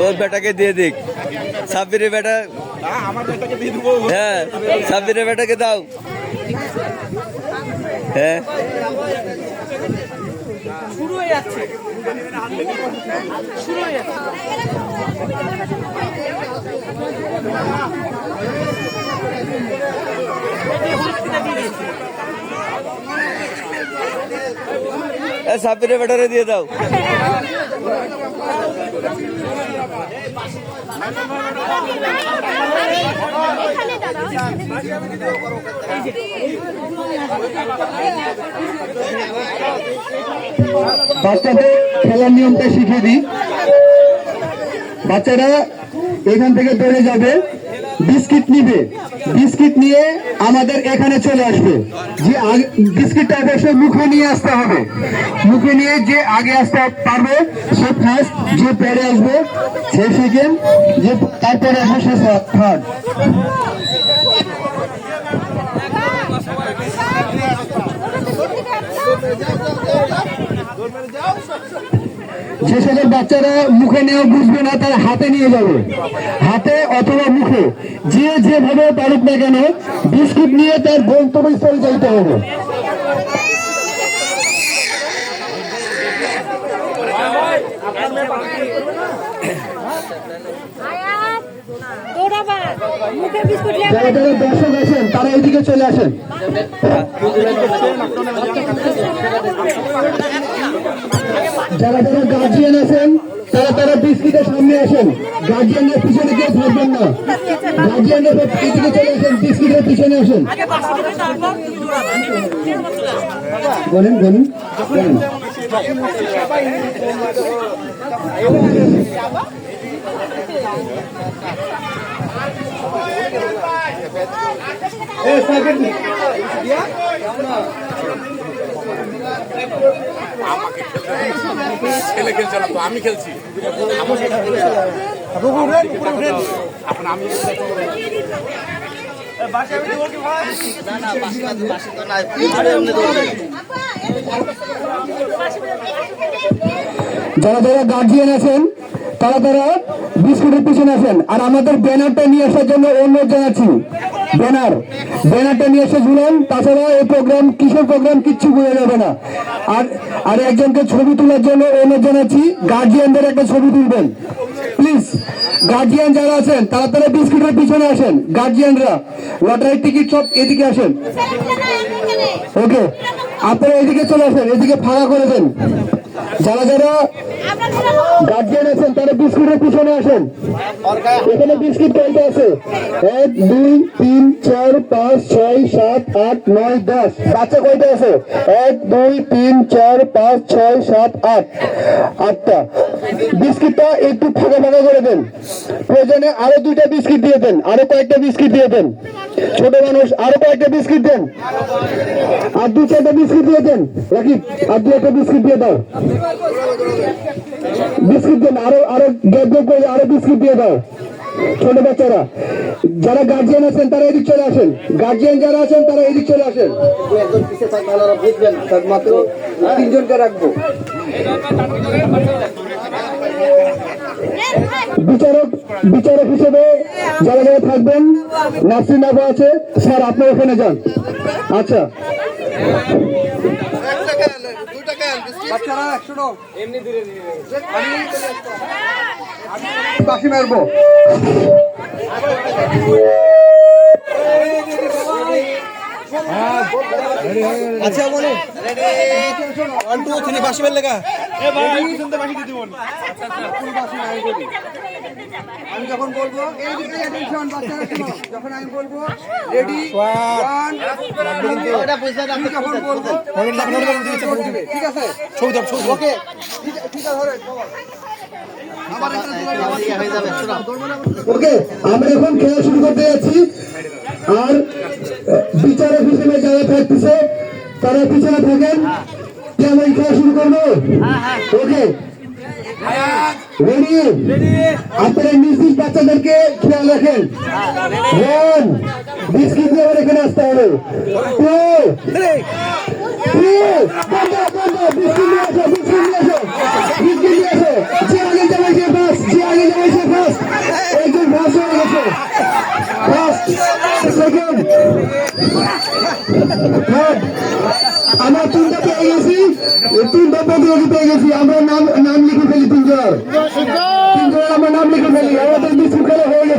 ওর বেটাকে দিয়ে দিক। সাব্বিরের বেটা হ্যাঁ সাব্বিরের বেটাকে দাও। হ্যাঁ। শুরু হয়ে যাচ্ছে শুরু হয়ে যাচ্ছে এ, সাব্বিরের বেটারে দিয়ে দাও বাচ্চাদের খেলার নিয়মটা শিখিয়ে দিই। বাচ্চারা এখান থেকে বেড়ে যাবে, বিস্কিট নিবে। বিস্কিট নিয়ে আমাদের এখানে চলে আসবে। যে বিস্কিটটা অবশ্যই মুখে নিয়ে আসতে হবে। মুখে নিয়ে যে আগে আসতে পারবে, সে ফার্স্ট যে পেরে আসবে, সে সেকেন্ড যে তারপরে আসবে, সে থার্ড যে সকল বাচ্চারা মুখে নেওয়া বুঝবে না, তারা হাতে নিয়ে যাবে। হাতে অথবা মুখে। যে যেভাবে পারুক না কেন, বিস্কুট নিয়ে তার গন্তব্যস্থলে যাইতে হবে। দর্শক আছেন, তারা এইদিকে চলে আসেন। যারা যারা গার্জিয়ান আছেন, তারা তারা বিস্কিটের সামনে আসেন। গার্জিয়ানদের পিছনে কেউ থাকবেন না। গার্জিয়ানদের এদিকে চলে আসেন বিস্কিটের পিছনে আসেন। বলেন বলেন। বলেন ছেলে খেলছে না তো, আমি খেলছি। যারা যারা গার্জিয়ান আছেন, তারা তারা বিস্কুটের পিছনে আছেন। আর আমাদের ব্যানারটা নিয়ে আসার জন্য অনুরোধ জানাচ্ছি। ব্যানার। ব্যানারটা নিয়ে এসে ঝুলান। তাছাড়া এই প্রোগ্রাম কিসের প্রোগ্রাম কিচ্ছু বোঝা যাবে না। আর আর একজনকে ছবি তোলার জন্য অনুরোধ জানাচ্ছি গার্জিয়ানদের একটা ছবি তুলবেন। প্লিজ গার্জিয়ান যারা আছেন তারা তারা বিস্কুটের পিছনে আসেন গার্জিয়ানরা লটারির টিকিট সব এদিকে আসেন। ওকে আপনারা এদিকে চলে আসেন এদিকে ফাঁকা করে দেন। যারা যারা গার্জিয়ান আছেন তারা বিস্কুটের পিছনে আসেন। এখানে বিস্কিট কয়টা আছে। এক, দুই, তিন, চার, পাঁচ, ছয়, সাত, আট, নয়, দশ। বাচ্চা কয়টা আছে? এক, দুই, তিন, চার, পাঁচ, ছয়, সাত, আট। আটটা। বিস্কিটটা একটু ফাঁকা ফাঁকা করে দেন। প্রয়োজনে আরও দুইটা বিস্কিট দিয়ে দেন। আরও কয়েকটা বিস্কিট দিয়ে দেন। ছোট মানুষ, আরও কয়েকটা বিস্কিট দেন। আর দু চারটা বিস্কিট দিয়ে দেন। রাখি আর দু একটা বিস্কিট দিয়ে দাও। বিস্কিট দেন, আরও আরও গ্যাপ গ্যাপ করে আরও বিস্কিট দিয়ে দাও। ছোট বাচ্চারা, যারা গার্জিয়ান আছেন, তারা এদিক চলে আসেন। গার্জিয়ান যারা আছেন, তারা এদিক চলে আসেন। তিনজনকে রাখব। বিচারক হিসেবে যারা যারা থাকবেন। নাসরিন আবু আছে। স্যার আপনার ওখানে যান। আচ্ছা। বাসি মারবো। আচ্ছা বলে। ওয়ান টু থ্রি বাসি মারলে গা আমি যখন বলব এই দিকে attention, বাচ্চারা শোনো। যখন আমি বলব রেডি ওয়ান যখন বলব ঠিক আছে ওকে ঠিক আছে ধরে ওকে আমরা এখন খেলা শুরু করতে যাচ্ছি। আর বিচারক হিসেবে যারা থাকতেছে তারা পিছনে থাকেন। কি আমরা খেলা শুরু করব? ওকে রেডি আপনারা নিশ্চিত বাচ্চাদেরকে খেয়াল রাখেন। ওয়ান বিস্কিট নিয়ে আবার এখানে আসতে হবে। টু থ্রি বন্ধ বন্ধ বিস্কিট নিয়ে আসো বিস্কিট নিয়ে আসো বিস্কিট নিয়ে আসো। যে আগে যাবে সে ফার্স্ট যে আগে যাবে সে ফার্স্ট একজন ফার্স্ট হয়ে গেছে। ফার্স্ট সেকেন্ড থার্ড আমরা তিনটা পেয়ে গেছি তিনটা প্রতিযোগী পেয়ে গেছি আমরা নাম নাম লিখে ফেলি তিনজনের তিনজনের আমরা নাম লিখে ফেলি। আমাদের বিস্কুট খেলা হয়ে গেছে।